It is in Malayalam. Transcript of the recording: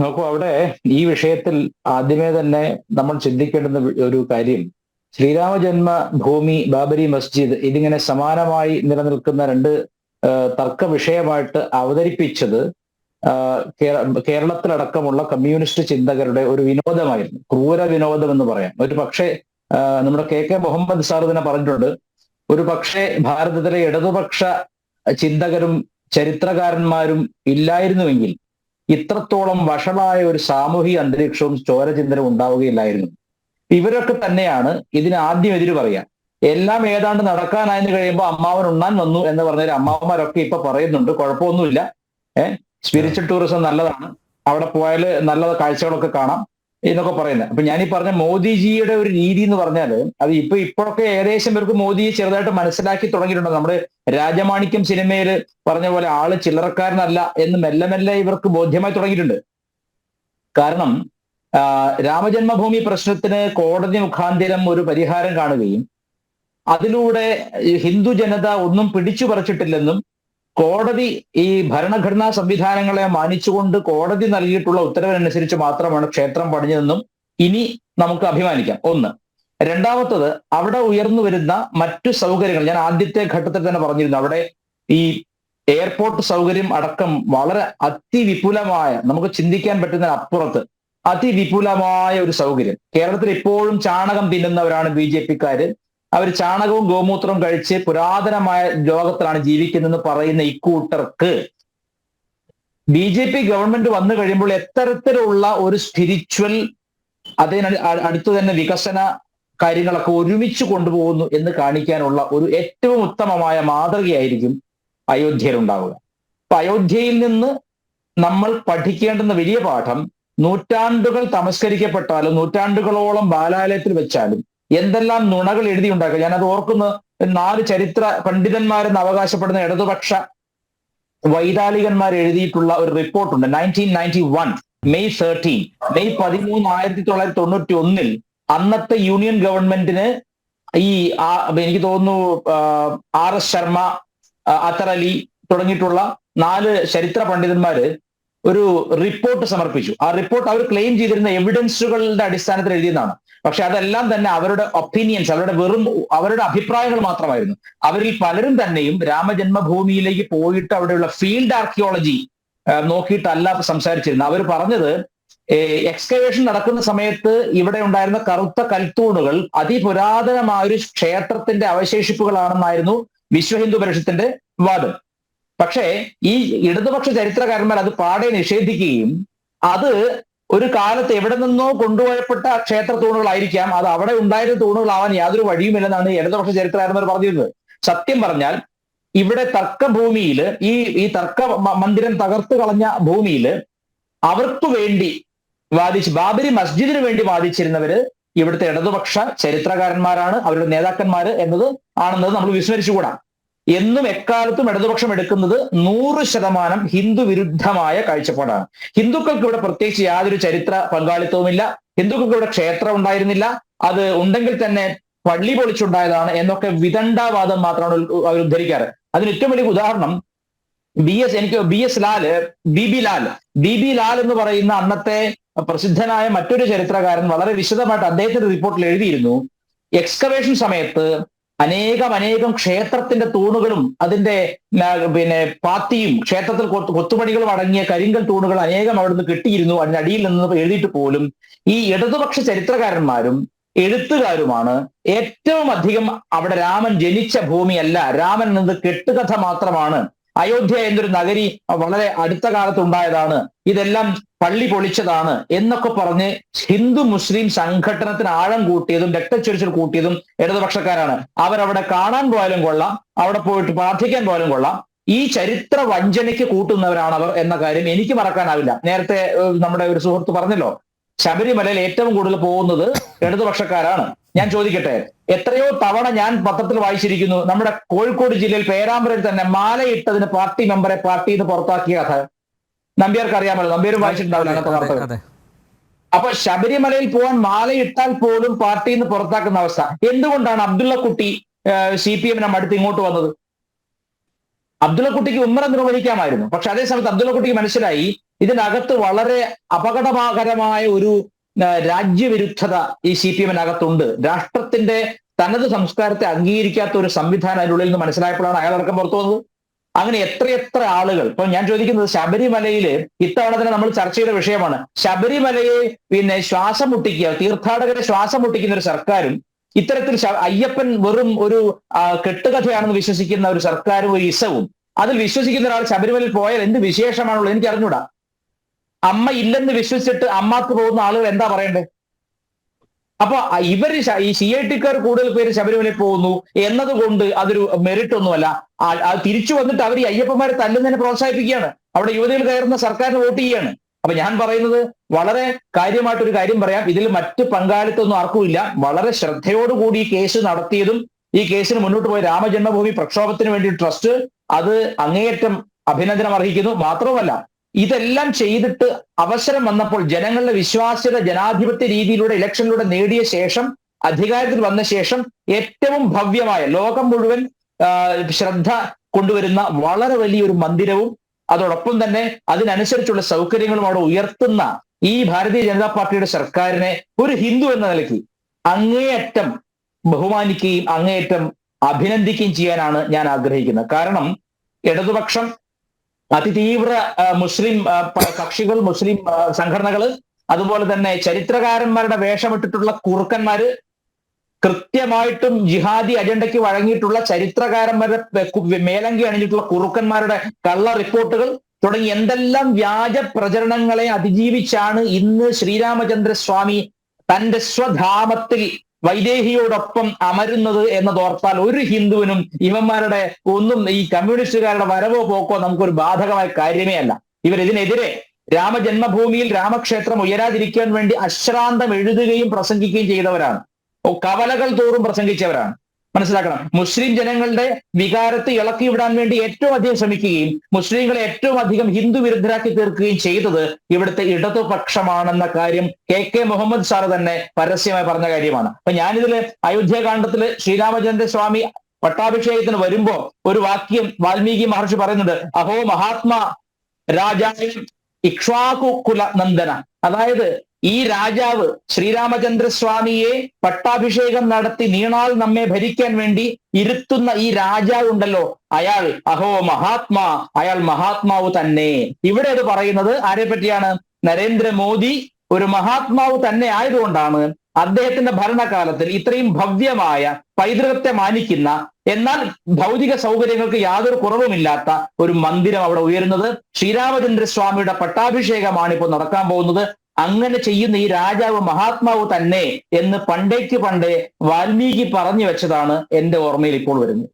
നോക്കൂ അവിടെ ഈ വിഷയത്തിൽ ആദ്യമേ തന്നെ നമ്മൾ ചിന്തിക്കേണ്ടുന്ന ഒരു കാര്യം. ശ്രീരാമജന്മ ഭൂമി ബാബരി മസ്ജിദ് ഇതിങ്ങനെ സമാനമായി നിലനിൽക്കുന്ന രണ്ട് തർക്ക വിഷയമായിട്ട് അവതരിപ്പിച്ചത് കേരളത്തിലടക്കമുള്ള കമ്മ്യൂണിസ്റ്റ് ചിന്തകരുടെ ഒരു വിനോദമായിരുന്നു. ക്രൂര വിനോദം എന്ന് പറയാം. ഒരു പക്ഷേ നമ്മുടെ കെ കെ മുഹമ്മദ് സാർ തന്നെ പറഞ്ഞിട്ടുണ്ട്. ഒരു പക്ഷേ ഭാരതത്തിലെ ഇടതുപക്ഷ ചിന്തകരും ചരിത്രകാരന്മാരും ഇല്ലായിരുന്നുവെങ്കിൽ ഇത്രത്തോളം വഷളായ ഒരു സാമൂഹിക അന്തരീക്ഷവും ചോരചിന്തനവും ഉണ്ടാവുകയില്ലായിരുന്നു. ഇവരൊക്കെ തന്നെയാണ് ഇതിന് ആദ്യം എതിര് പറയാ. എല്ലാം ഏതാണ്ട് നടക്കാനായെന്ന് കഴിയുമ്പോൾ അമ്മാവൻ ഉണ്ണാൻ വന്നു എന്ന് പറഞ്ഞാൽ അമ്മാവന്മാരൊക്കെ ഇപ്പൊ പറയുന്നുണ്ട്. കുഴപ്പമൊന്നുമില്ല. ഏഹ് സ്പിരിച്വൽ ടൂറിസം നല്ലതാണ്. അവിടെ പോയാൽ നല്ല കാഴ്ചകളൊക്കെ കാണാം. എന്നൊക്കെ പറയുന്നത് അപ്പൊ ഞാൻ ഈ പറഞ്ഞ മോദിജിയുടെ ഒരു രീതി എന്ന് പറഞ്ഞാൽ അത് ഇപ്പൊ ഇപ്പോഴൊക്കെ ഏകദേശം പേർക്ക് മോദിയെ ചെറുതായിട്ട് മനസ്സിലാക്കി തുടങ്ങിയിട്ടുണ്ട്. നമ്മുടെ രാജമാണിക്യം സിനിമയിൽ പറഞ്ഞ പോലെ ആൾ ചില്ലറക്കാരനല്ല എന്ന് മെല്ലെ മെല്ലെ ഇവർക്ക് ബോധ്യമായി തുടങ്ങിയിട്ടുണ്ട്. കാരണം രാമജന്മഭൂമി പ്രശ്നത്തിന് കോടതി മുഖാന്തിരം ഒരു പരിഹാരം കാണുകയും അതിലൂടെ ഹിന്ദു ജനത ഒന്നും പിടിച്ചു പറിച്ചിട്ടില്ലെന്നും കോടതി ഈ ഭരണഘടനാ സംവിധാനങ്ങളെ മാനിച്ചുകൊണ്ട് കോടതി നൽകിയിട്ടുള്ള ഉത്തരവിനനുസരിച്ച് മാത്രമാണ് ക്ഷേത്രം പണിഞ്ഞതെന്നും ഇനി നമുക്ക് അഭിമാനിക്കാം. ഒന്ന്. രണ്ടാമത്തത് അവിടെ ഉയർന്നു വരുന്ന മറ്റു സൗകര്യങ്ങൾ ഞാൻ ആദ്യത്തെ ഘട്ടത്തിൽ തന്നെ പറഞ്ഞിരുന്നു അവിടെ ഈ എയർപോർട്ട് സൗകര്യം അടക്കം വളരെ അതിവിപുലമായ നമുക്ക് ചിന്തിക്കാൻ പറ്റുന്ന അപ്പുറത്ത് അതിവിപുലമായ ഒരു സൗകര്യം. കേരളത്തിൽ ഇപ്പോഴും ചാണകം തിന്നുന്നവരാണ് ബി ജെ പിക്കാര്. അവർ ചാണകവും ഗോമൂത്രവും കഴിച്ച് പുരാതനമായ ലോകത്തിലാണ് ജീവിക്കുന്നതെന്ന് പറയുന്ന ഇക്കൂട്ടർക്ക് ബി ജെ പി ഗവൺമെന്റ് വന്നു കഴിയുമ്പോൾ എത്തരത്തിലുള്ള ഒരു സ്പിരിച്വൽ അതിന് അടുത്തു തന്നെ വികസന കാര്യങ്ങളൊക്കെ ഒരുമിച്ച് കൊണ്ടുപോകുന്നു എന്ന് കാണിക്കാനുള്ള ഒരു ഏറ്റവും ഉത്തമമായ മാതൃകയായിരിക്കും അയോധ്യയിൽ ഉണ്ടാവുക അപ്പൊ അയോധ്യയിൽ നിന്ന് നമ്മൾ പഠിക്കേണ്ടുന്ന വലിയ പാഠം നൂറ്റാണ്ടുകൾ തമസ്കരിക്കപ്പെട്ടാലും നൂറ്റാണ്ടുകളോളം ബാലാലയത്തിൽ വെച്ചാലും എന്തെല്ലാം നുണകൾ എഴുതിയുണ്ടാക്കുക ഞാനത് ഓർക്കുന്ന. നാല് ചരിത്ര പണ്ഡിതന്മാരെന്ന് അവകാശപ്പെടുന്ന ഇടതുപക്ഷ വൈതാളികന്മാർ എഴുതിയിട്ടുള്ള ഒരു റിപ്പോർട്ടുണ്ട്. Nineteen ninety one May thirteen May പതിമൂന്ന് ആയിരത്തി തൊള്ളായിരത്തി തൊണ്ണൂറ്റി ഒന്നിൽ അന്നത്തെ യൂണിയൻ ഗവൺമെന്റിന് ഈ എനിക്ക് തോന്നുന്നു ആർ എസ് ശർമ്മ അത്തർ അലി തുടങ്ങിയിട്ടുള്ള നാല് ചരിത്ര പണ്ഡിതന്മാര് ഒരു റിപ്പോർട്ട് സമർപ്പിച്ചു. ആ റിപ്പോർട്ട് അവർ ക്ലെയിം ചെയ്തിരുന്ന എവിഡൻസുകളുടെ അടിസ്ഥാനത്തിൽ എഴുതിയതാണ്. പക്ഷെ അതെല്ലാം തന്നെ അവരുടെ ഒപ്പീനിയൻസ് അവരുടെ വെറും അവരുടെ അഭിപ്രായങ്ങൾ മാത്രമായിരുന്നു. അവരിൽ പലരും തന്നെയും രാമജന്മഭൂമിയിലേക്ക് പോയിട്ട് അവിടെയുള്ള ഫീൽഡ് ആർക്കിയോളജി നോക്കിയിട്ടല്ല സംസാരിച്ചിരുന്നത്. അവർ പറഞ്ഞത് എക്സ്കവേഷൻ നടക്കുന്ന സമയത്ത് ഇവിടെ ഉണ്ടായിരുന്ന കറുത്ത കൽത്തൂണുകൾ അതിപുരാതനമായ ഒരു ക്ഷേത്രത്തിന്റെ അവശേഷിപ്പുകളാണെന്നായിരുന്നു വിശ്വ ഹിന്ദു പരിഷത്തിന്റെ വാദം. പക്ഷേ ഈ ഇടതുപക്ഷ ചരിത്രകാരന്മാർ അത് പാടെ നിഷേധിക്കുകയും അത് ഒരു കാലത്ത് എവിടെ നിന്നോ കൊണ്ടുപോയപ്പെട്ട ക്ഷേത്ര തൂണുകളായിരിക്കാം അത് അവിടെ ഉണ്ടായിരുന്ന തൂണുകളാവാൻ യാതൊരു വഴിയുമില്ലെന്നാണ് ഇടതുപക്ഷ ചരിത്രകാരന്മാർ പറഞ്ഞിരുന്നത്. സത്യം പറഞ്ഞാൽ ഇവിടെ തർക്കഭൂമിയിൽ ഈ ഈ തർക്ക മന്ദിരം തകർത്തു കളഞ്ഞ ഭൂമിയിൽ അവർക്ക് വേണ്ടി വാദിച്ച് ബാബരി മസ്ജിദിന് വേണ്ടി വാദിച്ചിരുന്നവര് ഇവിടുത്തെ ഇടതുപക്ഷ ചരിത്രകാരന്മാരാണ് അവരുടെ നേതാക്കന്മാര് എന്നത് ആണെന്നത് നമ്മൾ വിസ്മരിച്ചുകൂടാ. എന്നും എക്കാലത്തും ഇടതുപക്ഷം എടുക്കുന്നത് നൂറ് ശതമാനം ഹിന്ദു വിരുദ്ധമായ കാഴ്ചപ്പാടാണ്. ഹിന്ദുക്കൾക്ക് ഇവിടെ പ്രത്യേകിച്ച് യാതൊരു ചരിത്ര പങ്കാളിത്തവുമില്ല. ഹിന്ദുക്കൾക്ക് ഇവിടെ ക്ഷേത്രം ഉണ്ടായിരുന്നില്ല. അത് ഉണ്ടെങ്കിൽ തന്നെ പള്ളി പൊളിച്ചുണ്ടായതാണ് എന്നൊക്കെ വിദണ്ഡാവാദം മാത്രമാണ് അവർ ഉദ്ധരിക്കാറ്. അതിന് ഏറ്റവും വലിയ ഉദാഹരണം ബി എസ് എനിക്ക് B S Lal B B Lal. B B Lal എന്ന് പറയുന്ന അന്നത്തെ പ്രസിദ്ധനായ മറ്റൊരു ചരിത്രകാരൻ വളരെ വിശദമായിട്ട് അദ്ദേഹത്തിന്റെ റിപ്പോർട്ടിൽ എഴുതിയിരുന്നു. എക്സ്കവേഷൻ സമയത്ത് അനേകം അനേകം ക്ഷേത്രത്തിന്റെ തൂണുകളും അതിന്റെ പിന്നെ പാത്തിയും ക്ഷേത്രത്തിൽ കൊത്തു- കൊത്തുപണികളും അടങ്ങിയ കരിങ്കൽ തൂണുകൾ അനേകം അവിടുന്ന് കിട്ടിയിരുന്നു. അതിന്റെ അടിയിൽ നിന്ന് എഴുതിയിട്ട് പോലും ഈ ഇടതുപക്ഷ ചരിത്രകാരന്മാരും എഴുത്തുകാരുമാണ് ഏറ്റവും അധികം അവിടെ രാമൻ ജനിച്ച ഭൂമിയല്ല. രാമൻ എന്നത് കെട്ടുകഥ മാത്രമാണ്. അയോധ്യ എന്നൊരു നഗരി വളരെ അടുത്ത കാലത്ത് ഉണ്ടായതാണ്. ഇതെല്ലാം പള്ളി പൊളിച്ചതാണ് എന്നൊക്കെ പറഞ്ഞ് ഹിന്ദു മുസ്ലിം സംഘടനത്തിന് ആഴം കൂട്ടിയതും രക്തച്ചൊരിച്ചിൽ കൂട്ടിയതും ഇടതുപക്ഷക്കാരാണ്. അവരവിടെ കാണാൻ പോയാലും കൊള്ളാം അവിടെ പോയിട്ട് പ്രാർത്ഥിക്കാൻ പോയാലും കൊള്ളാം. ഈ ചരിത്ര വഞ്ചനയ്ക്ക് കൂട്ടുന്നവരാണ് അവർ എന്ന കാര്യം എനിക്ക് മറക്കാനാവില്ല. നേരത്തെ നമ്മുടെ ഒരു സുഹൃത്ത് പറഞ്ഞല്ലോ ശബരിമലയിൽ ഏറ്റവും കൂടുതൽ പോകുന്നത് ഇടതുപക്ഷക്കാരാണ്. ഞാൻ ചോദിക്കട്ടെ എത്രയോ തവണ ഞാൻ പത്രത്തിൽ വായിച്ചിരിക്കുന്നു നമ്മുടെ കോഴിക്കോട് ജില്ലയിൽ പേരാമ്പ്രയിൽ തന്നെ മാലയിട്ടതിന് പാർട്ടി മെമ്പറെ പാർട്ടിയിൽ നിന്ന് പുറത്താക്കിയ കഥ. നമ്പ്യാർക്ക് അറിയാമല്ലോ നമ്പ്യാരും വായിച്ചിട്ടുണ്ടാവില്ല അങ്ങനത്തെ അതെ, വാർത്തകൾ. അതെ. അപ്പൊ ശബരിമലയിൽ പോകാൻ മാലയിട്ടാൽ പോലും പാർട്ടിയിൽ നിന്ന് പുറത്താക്കുന്ന അവസ്ഥ. എന്തുകൊണ്ടാണ് അബ്ദുള്ള കുട്ടി സി പി എമ്മിനെ അടുത്ത് ഇങ്ങോട്ട് വന്നത്? അബ്ദുള്ളക്കുട്ടിക്ക് ഉമ്മറ നിർവഹിക്കാമായിരുന്നു. പക്ഷെ അതേസമയത്ത് അബ്ദുള്ളക്കുട്ടിക്ക് മനസ്സിലായി ഇതിനകത്ത് വളരെ അപകടകരമായ ഒരു രാജ്യവിരുദ്ധത ഈ സി പി എമ്മിനകത്തുണ്ട് രാഷ്ട്രത്തിന്റെ തനത് സംസ്കാരത്തെ അംഗീകരിക്കാത്ത ഒരു സംവിധാനം അതിനുള്ളിൽ നിന്ന് മനസ്സിലായപ്പോഴാണ് അയാളടക്കം പുറത്തു വന്നത്. അങ്ങനെ എത്രയെത്ര ആളുകൾ ഇപ്പൊ ഞാൻ ചോദിക്കുന്നത് ശബരിമലയിൽ ഇത്തവണ തന്നെ നമ്മൾ ചർച്ച വിഷയമാണ്. ശബരിമലയെ പിന്നെ ശ്വാസം മുട്ടിക്കുക തീർത്ഥാടകരെ ശ്വാസം മുട്ടിക്കുന്ന ഒരു സർക്കാരും ഇത്തരത്തിൽ അയ്യപ്പൻ വെറും ഒരു കെട്ടുകഥയാണെന്ന് വിശ്വസിക്കുന്ന ഒരു സർക്കാരും ഒരു ഇസവും. അതിൽ വിശ്വസിക്കുന്ന ഒരാൾ ശബരിമലയിൽ പോയാൽ എന്ത് വിശേഷമാണുള്ളത് എനിക്ക് അറിഞ്ഞൂടാ. അമ്മ ഇല്ലെന്ന് വിശ്വസിച്ചിട്ട് അമ്മയ്ക്ക് പോകുന്ന ആളുകൾ എന്താ പറയണ്ടേ? അപ്പൊ ഇവർ ഈ സി ഐ ടിക്കാർ കൂടുതൽ പേര് ശബരിമലയിൽ പോകുന്നു എന്നതുകൊണ്ട് അതൊരു മെറിറ്റ് ഒന്നുമല്ല തിരിച്ചു വന്നിട്ട് അവർ ഈ അയ്യപ്പന്മാരെ തല്ലുന്നതിനെ പ്രോത്സാഹിപ്പിക്കുകയാണ്. അവിടെ യുവതികൾ കയറുന്ന സർക്കാരിന് വോട്ട് ചെയ്യാണ്. അപ്പൊ ഞാൻ പറയുന്നത് വളരെ കാര്യമായിട്ടൊരു കാര്യം പറയാം. ഇതിൽ മറ്റ് പങ്കാളിത്തമൊന്നും ആർക്കുമില്ല വളരെ ശ്രദ്ധയോടുകൂടി ഈ കേസ് നടത്തിയതും ഈ കേസിന് മുന്നോട്ട് പോയ രാമജന്മഭൂമി പ്രക്ഷോഭത്തിന് വേണ്ടി ട്രസ്റ്റ് അത് അങ്ങേയറ്റം അഭിനന്ദനം അർഹിക്കുന്നു. മാത്രവുമല്ല ഇതെല്ലാം ചെയ്തിട്ട് അവസരം വന്നപ്പോൾ ജനങ്ങളുടെ വിശ്വാസ്യത ജനാധിപത്യ രീതിയിലൂടെ ഇലക്ഷനിലൂടെ നേടിയ ശേഷം അധികാരത്തിൽ വന്ന ശേഷം ഏറ്റവും ഭവ്യമായ ലോകം മുഴുവൻ ശ്രദ്ധ കൊണ്ടുവരുന്ന വളരെ വലിയൊരു മന്ദിരവും അതോടൊപ്പം തന്നെ അതിനനുസരിച്ചുള്ള സൗകര്യങ്ങളും അവിടെ ഉയർത്തുന്ന ഈ ഭാരതീയ ജനതാ പാർട്ടിയുടെ സർക്കാരിനെ ഒരു ഹിന്ദു എന്ന നിലയ്ക്ക് അങ്ങേയറ്റം ബഹുമാനിക്കുകയും അങ്ങേയറ്റം അഭിനന്ദിക്കുകയും ചെയ്യാനാണ് ഞാൻ ആഗ്രഹിക്കുന്നത്. കാരണം ഇടതുപക്ഷം അതിതീവ്ര മുസ്ലിം കക്ഷികൾ മുസ്ലിം സംഘടനകൾ അതുപോലെ തന്നെ ചരിത്രകാരന്മാരുടെ വേഷമിട്ടിട്ടുള്ള കുറുക്കന്മാര് കൃത്യമായിട്ടും ജിഹാദി അജണ്ടയ്ക്ക് വഴങ്ങിയിട്ടുള്ള ചരിത്രകാരന്മാരുടെ മേലങ്കി അണിഞ്ഞിട്ടുള്ള കുറുക്കന്മാരുടെ കള്ള റിപ്പോർട്ടുകൾ തുടങ്ങി എന്തെല്ലാം വ്യാജ പ്രചരണങ്ങളെ അതിജീവിച്ചാണ് ഇന്ന് ശ്രീരാമചന്ദ്ര സ്വാമി തന്റെ സ്വധാമത്തിൽ വൈദേഹിയോടൊപ്പം അമരുന്നത് എന്നതോർത്താൽ ഒരു ഹിന്ദുവിനും ഇവന്മാരുടെ ഒന്നും ഈ കമ്മ്യൂണിസ്റ്റുകാരുടെ വരവോ പോക്കോ നമുക്കൊരു ബാധകമായ കാര്യമേ അല്ല. ഇവരിതിനെതിരെ രാമജന്മഭൂമിയിൽ രാമക്ഷേത്രം ഉയരാതിരിക്കാൻ വേണ്ടി അശ്രാന്തം എഴുതുകയും പ്രസംഗിക്കുകയും ചെയ്തവരാണ്. കവലകൾ തോറും പ്രസംഗിച്ചവരാണ്. മനസ്സിലാക്കണം. മുസ്ലിം ജനങ്ങളുടെ വികാരത്തെ ഇളക്കി വിടാൻ വേണ്ടി ഏറ്റവും അധികം ശ്രമിക്കുകയും മുസ്ലിങ്ങളെ ഏറ്റവും അധികം ഹിന്ദു വിരുദ്ധരാക്കി തീർക്കുകയും ചെയ്തത് ഇവിടുത്തെ ഇടതുപക്ഷമാണെന്ന കാര്യം കെ കെ മുഹമ്മദ് സാർ തന്നെ പരസ്യമായി പറഞ്ഞ കാര്യമാണ്. അപ്പൊ ഞാനിതിൽ അയോധ്യാകാന്ഡത്തിൽ ശ്രീരാമചന്ദ്ര സ്വാമി പട്ടാഭിഷേകത്തിന് വരുമ്പോ ഒരു വാക്യം വാൽമീകി മഹർഷി പറയുന്നുണ്ട് അഹോ മഹാത്മാ രാജാ ഇക്ഷ്വാകു കുല നന്ദന. അതായത് ഈ രാജാവ് ശ്രീരാമചന്ദ്രസ്വാമിയെ പട്ടാഭിഷേകം നടത്തി നീണാൾ നമ്മെ ഭരിക്കാൻ വേണ്ടി ഇരുത്തുന്ന ഈ രാജാവ് ഉണ്ടല്ലോ. അയാൾ അഹോ മഹാത്മാ അയാൾ മഹാത്മാവ് തന്നെ. ഇവിടെ അത് പറയുന്നത് ആരെ പറ്റിയാണ്? നരേന്ദ്രമോദി ഒരു മഹാത്മാവ് തന്നെ ആയതുകൊണ്ടാണ് അദ്ദേഹത്തിന്റെ ഭരണകാലത്തിൽ ഇത്രയും ഭവ്യമായ പൈതൃകത്തെ മാനിക്കുന്ന എന്നാൽ ഭൗതിക സൗകര്യങ്ങൾക്ക് യാതൊരു കുറവുമില്ലാത്ത ഒരു മന്ദിരം അവിടെ ഉയരുന്നത്. ശ്രീരാമചന്ദ്ര സ്വാമിയുടെ പട്ടാഭിഷേകമാണ് ഇപ്പോൾ നടക്കാൻ പോകുന്നത്. അങ്ങനെ ചെയ്യുന്ന ഈ രാജാവ് മഹാത്മാവ് തന്നെ എന്ന് പണ്ടേക്ക് പണ്ടേ വാൽമീകി പറഞ്ഞു വെച്ചതാണ് എന്റെ ഓർമ്മയിൽ ഇപ്പോൾ വരുന്നത്.